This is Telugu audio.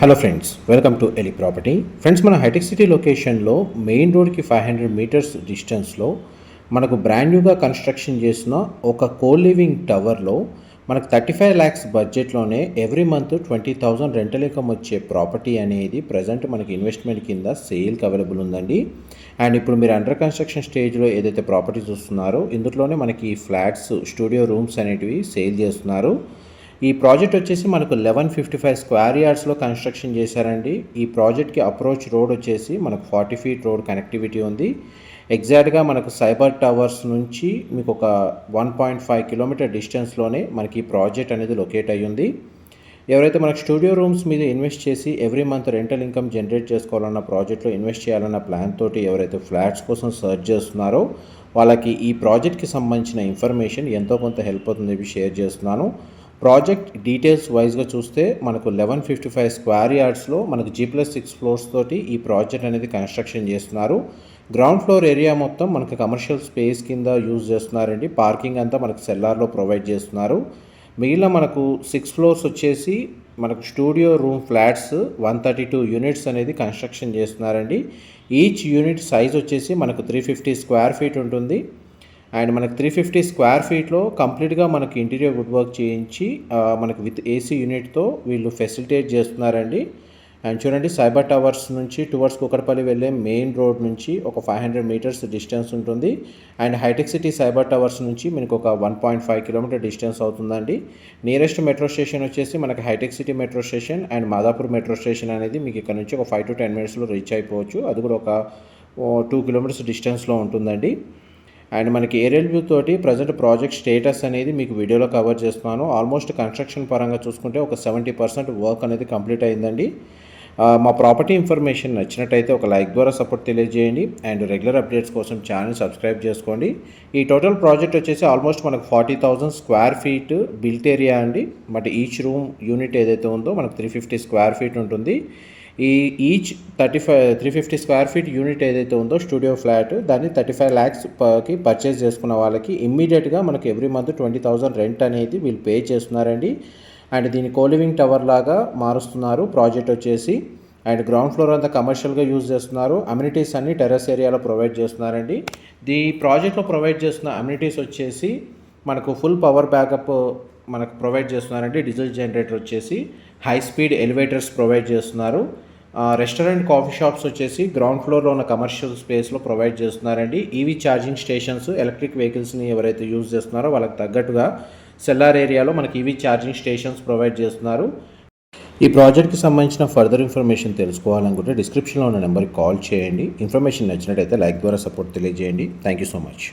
Hello friends welcome to Eli property friends మన హైటెక్ సిటీ లొకేషన్లో మెయిన్ రోడ్కి ఫైవ్ హండ్రెడ్ మీటర్స్ డిస్టెన్స్లో మనకు బ్రాండ్ న్యూగా కన్స్ట్రక్షన్ చేసిన ఒక కో లివింగ్ టవర్లో మనకు థర్టీ ఫైవ్ ల్యాక్స్ బడ్జెట్లోనే every month twenty thousand rental income వచ్చే ప్రాపర్టీ అనేది ప్రజెంట్ మనకి ఇన్వెస్ట్మెంట్ కింద సేల్కి అవైలబుల్ ఉందండి. అండ్ ఇప్పుడు మీరు అండర్ కన్స్ట్రక్షన్ స్టేజ్లో ఏదైతే ప్రాపర్టీ చూస్తున్నారో ఇందులోనే మనకి ఫ్లాట్స్ స్టూడియో రూమ్స్ అనేటివి సేల్ చేస్తున్నారు. ఈ ప్రాజెక్ట్ వచ్చేసి మనకు లెవెన్ ఫిఫ్టీ ఫైవ్ స్క్వేర్ యార్డ్స్లో కన్స్ట్రక్షన్ చేశారండి. ఈ ప్రాజెక్ట్కి అప్రోచ్ రోడ్ వచ్చేసి మనకు ఫార్టీ ఫీట్ రోడ్ కనెక్టివిటీ ఉంది. ఎగ్జాక్ట్గా మనకు సైబర్ టవర్స్ నుంచి మీకు ఒక వన్ పాయింట్ ఫైవ్ కిలోమీటర్ డిస్టెన్స్లోనే మనకి ఈ ప్రాజెక్ట్ అనేది లొకేట్ అయ్యింది. ఎవరైతే మనకు స్టూడియో రూమ్స్ మీద ఇన్వెస్ట్ చేసి every month rental income generate చేసుకోవాలన్న ప్రాజెక్ట్లో ఇన్వెస్ట్ చేయాలన్న ప్లాన్ తోటి ఎవరైతే ఫ్లాట్స్ కోసం సర్చ్ చేస్తున్నారో వాళ్ళకి ఈ ప్రాజెక్ట్కి సంబంధించిన ఇన్ఫర్మేషన్ ఎంతో కొంత హెల్ప్ అవుతుంది షేర్ చేస్తున్నాను. ప్రాజెక్ట్ డీటెయిల్స్ వైజ్గా చూస్తే మనకు లెవెన్ ఫిఫ్టీ ఫైవ్ స్క్వేర్ యార్డ్స్లో మనకు జీ ప్లస్ సిక్స్ ఫ్లోర్స్ తోటి ఈ ప్రాజెక్ట్ అనేది కన్స్ట్రక్షన్ చేస్తున్నారు. గ్రౌండ్ ఫ్లోర్ ఏరియా మొత్తం మనకు కమర్షియల్ స్పేస్ కింద యూజ్ చేస్తున్నారండి. పార్కింగ్ అంతా మనకు సెల్లార్లో ప్రొవైడ్ చేస్తున్నారు. మిగిలిన మనకు సిక్స్ ఫ్లోర్స్ వచ్చేసి మనకు studio room flats one thirty two units అనేది కన్స్ట్రక్షన్ చేస్తున్నారండి. ఈచ్ యూనిట్ సైజ్ వచ్చేసి మనకు త్రీ ఫిఫ్టీ స్క్వేర్ ఫీట్ ఉంటుంది. అండ్ మనకి త్రీ ఫిఫ్టీ స్క్వేర్ ఫీట్లో కంప్లీట్గా మనకి ఇంటీరియర్ వుడ్ వర్క్ చేయించి మనకి విత్ ఏసీ యూనిట్తో వీళ్ళు ఫెసిలిటేట్ చేస్తున్నారండి. అండ్ చూడండి సైబర్ టవర్స్ నుంచి టువర్డ్స్ కుకట్పల్లి వెళ్ళే మెయిన్ రోడ్ నుంచి ఒక ఫైవ్ హండ్రెడ్ మీటర్స్ డిస్టెన్స్ ఉంటుంది. And Hitech City Cyber Towers నుంచి మనకు ఒక one point five kilometer distance అవుతుందండి. నియరెస్ట్ మెట్రో స్టేషన్ వచ్చేసి మనకి Hitech City metro station and Madhapur metro station అనేది మీకు ఇక్కడ నుంచి ఒక ఫైవ్ టు టెన్ మినిట్స్లో రీచ్ అయిపోవచ్చు. అది కూడా ఒక టూ కిలోమీటర్స్ డిస్టెన్స్లో ఉంటుందండి. అండ్ మనకి ఏరియల్ వ్యూ తోటి ప్రజెంట్ ప్రాజెక్ట్ స్టేటస్ అనేది మీకు వీడియోలో కవర్ చేస్తున్నాను. ఆల్మోస్ట్ కన్స్ట్రక్షన్ పరంగా చూసుకుంటే ఒక సెవెంటీ పర్సెంట్ వర్క్ అనేది కంప్లీట్ అయిందండి. మా ప్రాపర్టీ ఇన్ఫర్మేషన్ నచ్చినట్టయితే ఒక లైక్ ద్వారా సపోర్ట్ తెలియజేయండి. అండ్ రెగ్యులర్ అప్డేట్స్ కోసం ఛానల్ సబ్స్క్రైబ్ చేసుకోండి. ఈ టోటల్ ప్రాజెక్ట్ వచ్చేసి ఆల్మోస్ట్ మనకు forty thousand square feet built area అండి. బట్ ఈచ్ రూమ్ యూనిట్ ఏదైతే ఉందో మనకు త్రీ ఫిఫ్టీ స్క్వేర్ ఫీట్ ఉంటుంది. ఈ each thirty five three fifty square feet unit ఏదైతే ఉందో స్టూడియో ఫ్లాట్ దాన్ని థర్టీ ఫైవ్ ల్యాక్స్కి పర్చేస్ చేసుకున్న వాళ్ళకి ఇమ్మీడియట్గా మనకి every month twenty thousand rent అనేది వీళ్ళు పే చేస్తున్నారండి. అండ్ దీన్ని కోలివింగ్ టవర్ లాగా మారుస్తున్నారు ప్రాజెక్ట్ వచ్చేసి. అండ్ గ్రౌండ్ ఫ్లోర్ అంతా కమర్షియల్గా యూజ్ చేస్తున్నారు అమ్యూనిటీస్ అన్ని టెర్రస్ ఏరియాలో ప్రొవైడ్ చేస్తున్నారండి. ఈ ప్రాజెక్ట్లో ప్రొవైడ్ చేస్తున్న అమ్యూనిటీస్ వచ్చేసి మనకు ఫుల్ పవర్ బ్యాకప్ మనకు ప్రొవైడ్ చేస్తున్నారండి డీజిల్ జనరేటర్ వచ్చేసి హై స్పీడ్ ఎలివేటర్స్ ప్రొవైడ్ చేస్తున్నారు. రెస్టారెంట్ కాఫీ షాప్స్ వచ్చేసి గ్రౌండ్ ఫ్లోర్లో ఉన్న కమర్షియల్ స్పేస్లో ప్రొవైడ్ చేస్తున్నారండి. ఈవీ ఛార్జింగ్ స్టేషన్స్ ఎలక్ట్రిక్ వెహికల్స్ని ఎవరైతే యూజ్ చేస్తున్నారో వాళ్ళకి తగ్గట్టుగా సెల్లార్ ఏరియాలో మనకి ఈవీ ఛార్జింగ్ స్టేషన్స్ ప్రొవైడ్ చేస్తున్నారు. ఈ ప్రాజెక్ట్కి సంబంధించిన ఫర్దర్ ఇన్ఫర్మేషన్ తెలుసుకోవాలనుకుంటే డిస్క్రిప్షన్లో ఉన్న నెంబర్కి కాల్ చేయండి. ఇన్ఫర్మేషన్ నచ్చినట్టయితే లైక్ ద్వారా సపోర్ట్ తెలియజేయండి. Thank you so much